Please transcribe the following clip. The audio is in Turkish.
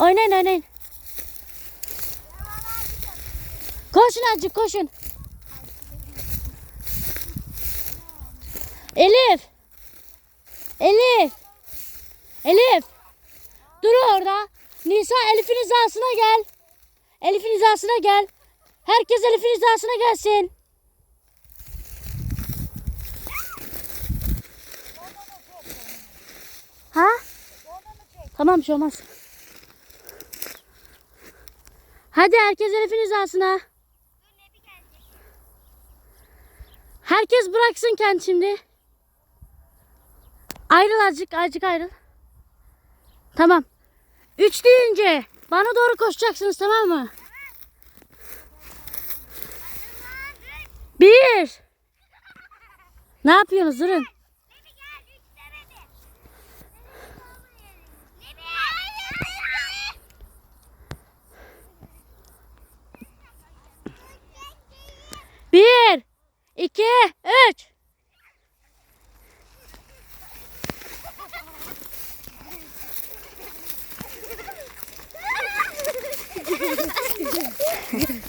Oynayın oynayın. Koşun azıcık koşun. Elif. Elif. Elif. Dur orada. Nisa Elif'in hizasına gel. Elif'in hizasına gel. Herkes Elif'in hizasına gelsin. Ha? Tamam bir şey olmaz. Hadi herkes Elif'in hizasına. Herkes bıraksın kendi şimdi. Ayrıl azıcık, azıcık ayrıl. Tamam. Üç deyince bana doğru koşacaksınız tamam mı? Bir. Ne yapıyorsunuz? Durun. 2, 3. Yeah.